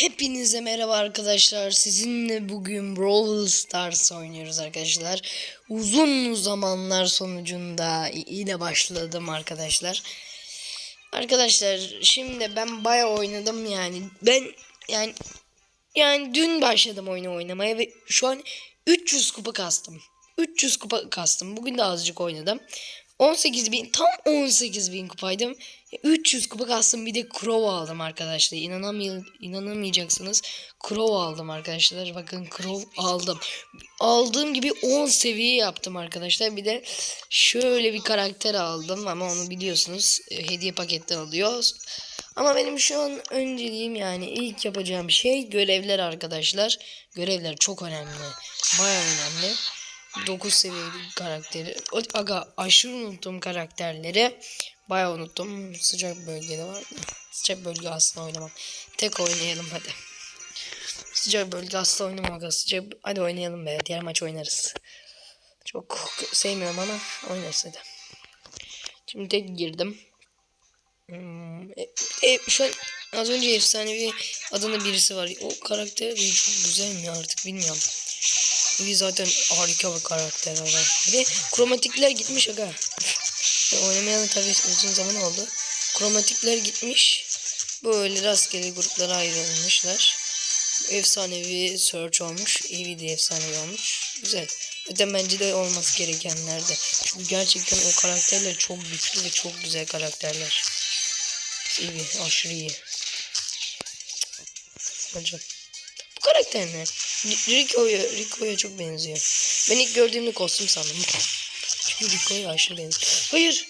Hepinize merhaba arkadaşlar. Sizinle bugün Brawl Stars oynuyoruz arkadaşlar. Uzun zamanlar sonucunda ile başladım arkadaşlar. Arkadaşlar şimdi ben baya oynadım yani. Ben yani yani dün başladım oyunu oynamaya ve şu an 300 kupa kastım. 300 kupa kastım. Bugün de azıcık oynadım. 18 bin tam 18 bin kupaydım. 300 kupa kastım bir de Crow aldım arkadaşlar. İnanamay inanamayacaksınız. Crow aldım arkadaşlar. Bakın Crow aldım. Aldığım gibi 10 seviye yaptım arkadaşlar. Bir de şöyle bir karakter aldım ama onu biliyorsunuz e, hediye paketten alıyoruz. Ama benim şu an önceliğim yani ilk yapacağım şey görevler arkadaşlar. Görevler çok önemli. Baya önemli. 9 seviyeli karakteri. O- Aga aşırı unuttum karakterleri. Bayağı unuttum. Sıcak bölgede var. Sıcak bölge aslında oynamam. Tek oynayalım hadi. Sıcak bölge asla oynamam. Sıcak... Hadi oynayalım be. Diğer maç oynarız. Çok sevmiyorum ama oynarız hadi. Şimdi tek girdim. Hmm, e, e, şu an az önce efsanevi adında birisi var. O karakter çok güzel mi artık bilmiyorum. Bir zaten harika bir karakter aga. Bir de kromatikler gitmiş aga. Ya Oynamayalı tabii uzun zaman oldu. Kromatikler gitmiş. Böyle rastgele gruplara ayrılmışlar. Efsanevi search olmuş. Eevee de efsanevi olmuş. Güzel. Zaten bence de olması gerekenlerde. Çünkü gerçekten o karakterler çok güçlü ve çok güzel karakterler. Eevee aşırı iyi. Hocam. Bu karakter ne? Rico'ya Rico'ya çok benziyor. Ben ilk gördüğümde kostüm sandım. Çünkü Rico'ya aşırı benziyor. Hayır.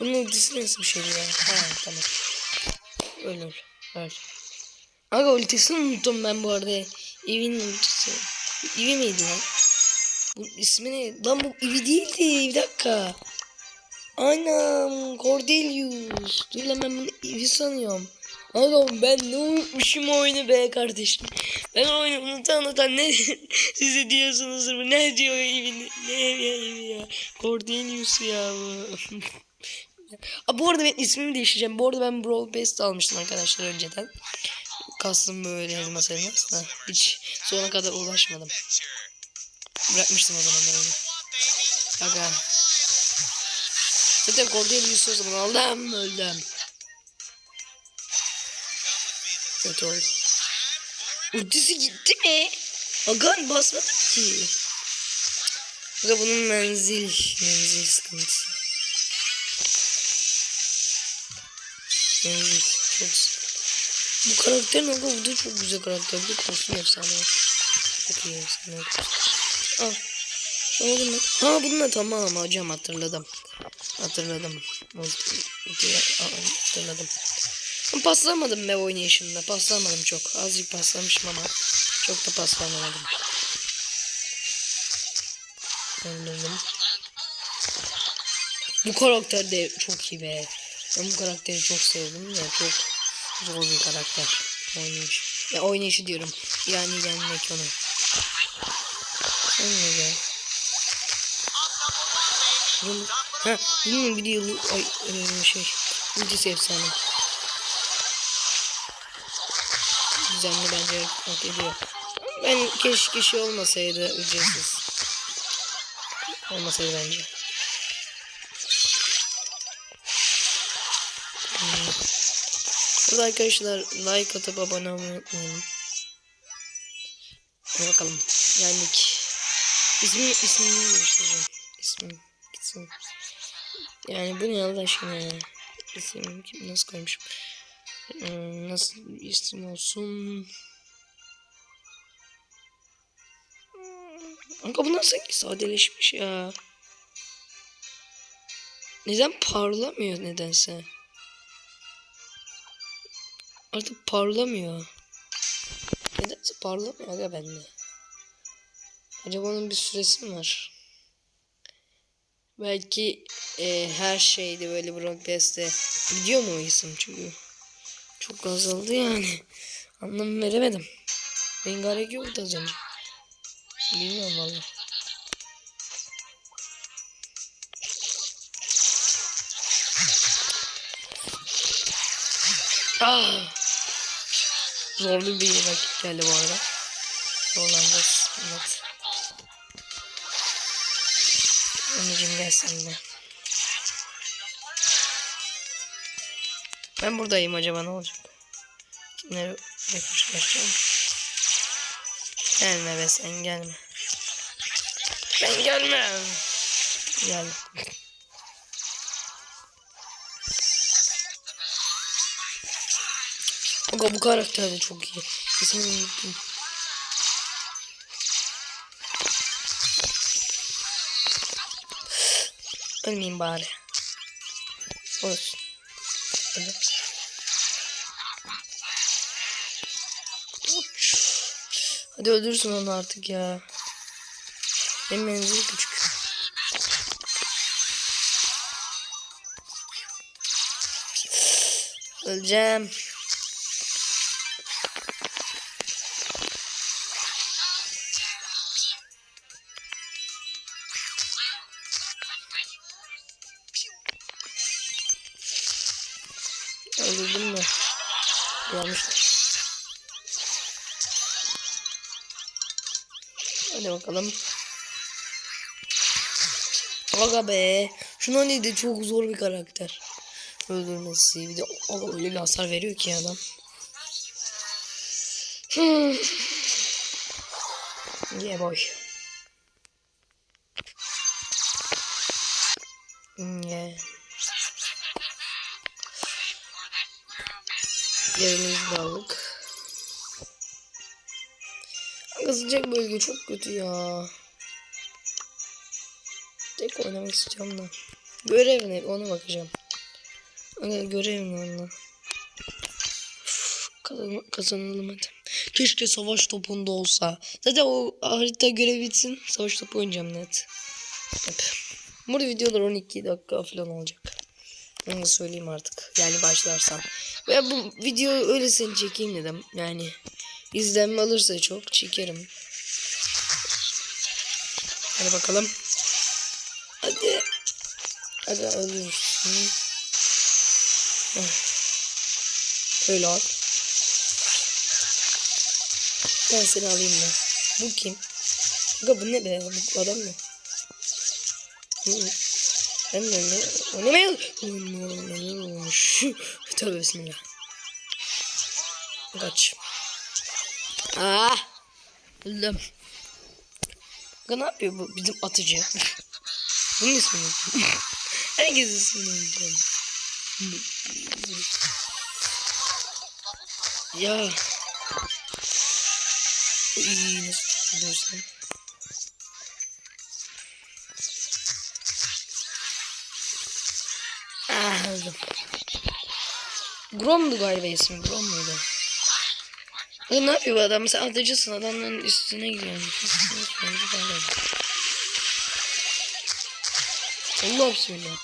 Bunun ultisi nasıl bir şeydi ya? Ha tamam. Ölür. Öl. Aga ultisini unuttum ben bu arada. Evi'nin ultisi. Evi miydi lan? Bu ismi ne? Lan bu Evi değildi. Bir dakika. Anam Cordelius. Dur lan ben bunu Evi sanıyorum. Oğlum ben ne unutmuşum oyunu be kardeşim. Ben oyunu unutan unutan ne size diyorsunuzdur bu ne diyor evin ne ev ya evi ya. Cordelius ya bu. Aa, bu arada ben ismimi değiştireceğim. Bu arada ben Brawl Pass almıştım arkadaşlar önceden. Kastım böyle elmas elmas hiç sona kadar ulaşmadım. Bırakmıştım o zaman ben onu. Aga. Zaten Cordelius o zaman aldım öldüm. Kötü oldu. Ultisi gitti mi? Aga basmadım ki. Aga bunun menzil, menzil sıkıntısı. Menzil çok sıkıntı. Bu karakterin aga bu da çok güzel karakter. De kostüm efsane. Çok iyi efsane. Ah. Oldu mu? Ha bununla tamam hocam hatırladım. Hatırladım. Hatırladım. Paslamadım be oynayışımda. Paslamadım çok. Azıcık paslamışım ama çok da paslamadım. Öldürdüm. Bu karakter de çok iyi be. Ben bu karakteri çok sevdim ya. Çok zor bir karakter. Oynayış. Ya oynayışı diyorum. Yani yenmek onu. Bunun, ha, bunun bir de yılı, ay, e, şey, ultisi efsane. Düzenli bence hak ediyor. Ben keşke şey olmasaydı ücretsiz. Olmasaydı bence. Burada arkadaşlar like atıp abone olmayı unutmayın. Bakalım. Yendik. İsmi ismini göstereceğim. İsmi gitsin. Yani bu ne Allah aşkına ya. İsim nasıl koymuşum. Hmm, nasıl isim olsun? Kanka bu nasıl sadeleşmiş ya? Neden parlamıyor nedense? Artık parlamıyor. Nedense parlamıyor aga bende. Acaba onun bir süresi mi var? Belki e, her şeyde böyle Brawl Pass'te gidiyor mu o isim çünkü çok azaldı yani. Anlam veremedim. Rengarenk yoktu az önce. Bilmiyorum valla. Ah. Zorlu bir rakip geldi bu arada. Zorlanacağız. Evet. Anneciğim gel sen de. Ben buradayım acaba ne olacak? Kimleri karşılaşacağım? Gelme be sen gelme. Ben gelmem. Gel. Aga bu karakter de çok iyi. İsmini unuttum. Ölmeyeyim bari. Olsun. Hadi. Hadi öldürsün onu artık ya. Benim menzili küçük. Öleceğim. Hadi bakalım. Aga be. Şuna neydi çok zor bir karakter. Öldürmesi. Bir de o öyle bir hasar veriyor ki adam. Hmm. Yeah boy. Yeah. Yerimizi de aldık. Sıcak bölge çok kötü ya. Tek oynamak istiyorum da. Görev ne? Ona bakacağım. Aga görev ne onunla? Kazan kazanalım hadi. Keşke savaş topunda olsa. Zaten o harita görev bitsin. Savaş topu oynayacağım net. Hep. Burada videolar 12 dakika falan olacak. Onu söyleyeyim artık. Yani başlarsam. Ve bu videoyu öylesine çekeyim dedim. Yani izlenme alırsa çok çekerim. Hadi bakalım. Hadi. Hadi ölürsün. Öyle al. Ben seni alayım da. Bu kim? Aga bu ne be? Bu adam? Hı. Ben de ne? Oynamayalım. Ne olmuş? Tövbe bismillah. Kaç. Ah. Öldüm. Aga ne yapıyor bu bizim atıcı? Bunun ismini unuttum. Herkes ismini unuttum. Ya. İyi nasıl tutuyorsun? Ah öldüm. Grom'du galiba ismi. Grom muydu? Ne yapıyor bu adam? Sen atıcısın adamların üstüne gidiyorsun. Allah bismillah.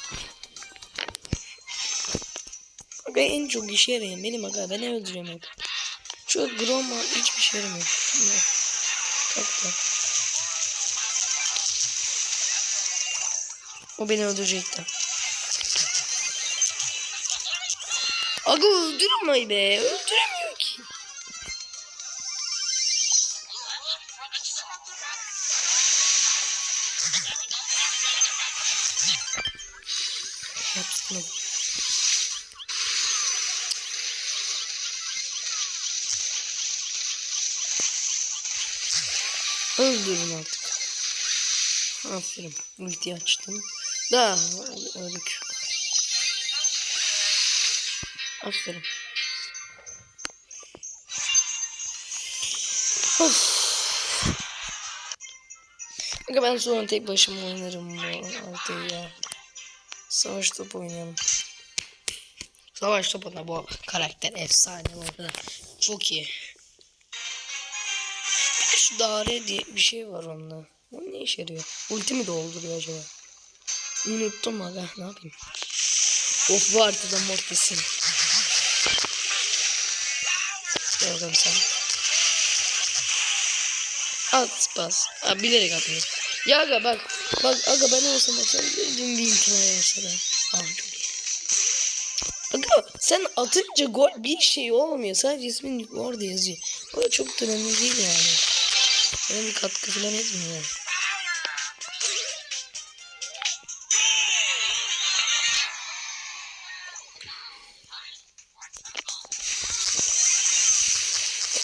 Aga en çok işe yarayan benim aga. Beni öldürüyorum hep. Şu Grom hiçbir şey yaramıyor. Kalk da. O beni öldürecekti. Aga öldürmeyi be. Öldüremiyor Öldürün artık. Aferin. Ulti açtım. Da öldük. Aferin. Of. Aga ben sonra tek başıma oynarım bu haritayı ya. Savaş topu oynayalım. Savaş topunda bu karakter efsane bu arada. Çok iyi. Daire diye bir şey var onda. O ne işe yarıyor? Ulti mi dolduruyor acaba? Unuttum aga ne yapayım? Of bu haritada mortisin. Gel bakalım sen. At bas. Aa, bilerek atmıyor. Ya aga bak. Bak aga ben olsam atarım. Dedim bir imkan varsa da. İyi. Aga sen atınca gol bir şey olmuyor. Sadece ismin orada yazıyor. O da çok önemli değil yani. Öyle bir katkı falan etmiyor.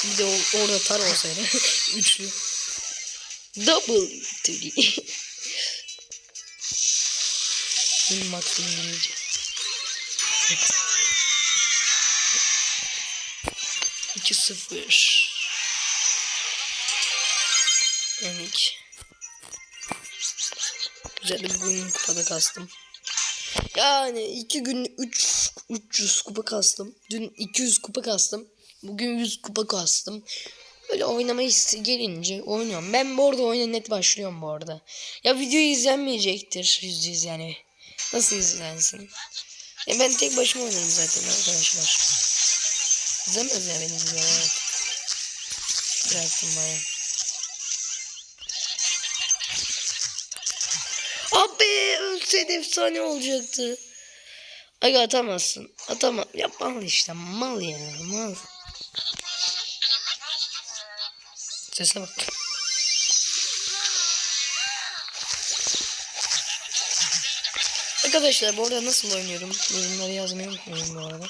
Bir de orada tar olsaydı. Üçlü. Double three. Benim max İngilizce. İki sıfır. Bir bugün kupada kastım. Yani iki gün 3 300 kupa kastım. Dün 200 kupa kastım. Bugün 100 kupa kastım. Böyle oynama hissi gelince oynuyorum. Ben bu arada oyuna net başlıyorum bu arada. Ya video izlenmeyecektir yüzde yüz yani. Nasıl izlensin? Ya ben tek başıma oynarım zaten arkadaşlar. İzlemez ya videomu evet. Bıraktım bana. Abi ölseydi efsane olacaktı. Aga atamazsın. Atamam. Ya mal işte mal ya mal. Sese bak. Arkadaşlar bu arada nasıl oynuyorum? Yorumları yazmayı unutmayın bu arada.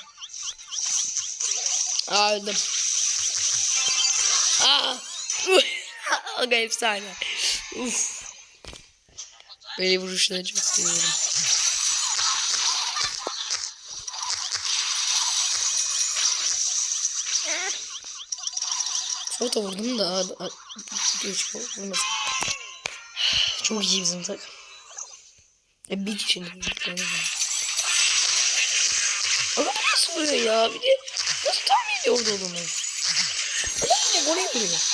Aa öldüm. Aa. Aga efsane. Uf. Böyle vuruşları çok seviyorum. Foto vurdum da üç vurmasın. Çok iyi bizim takım. E bir kişinin Adam nasıl vuruyor ya? Bir de nasıl tahmin ediyor orada olduğunu? Adam ne gole vuruyor?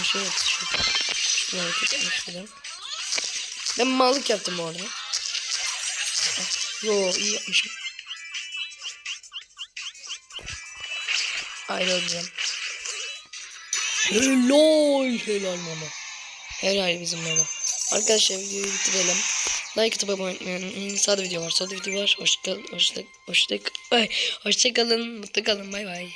Bir şey yaptı şu. Şu hareket etmiş dedim. Ben mallık yaptım bu arada. Yo iyi yapmışım. Ayrılacağım. Helal helal mama. Helal bizim mama. Arkadaşlar videoyu bitirelim. Like atıp abone olmayı Sağda video var. Solda video var. Hoşçakalın. Hoşça, hoşça, ay, hoşça kalın. Mutlu kalın. Bay bay.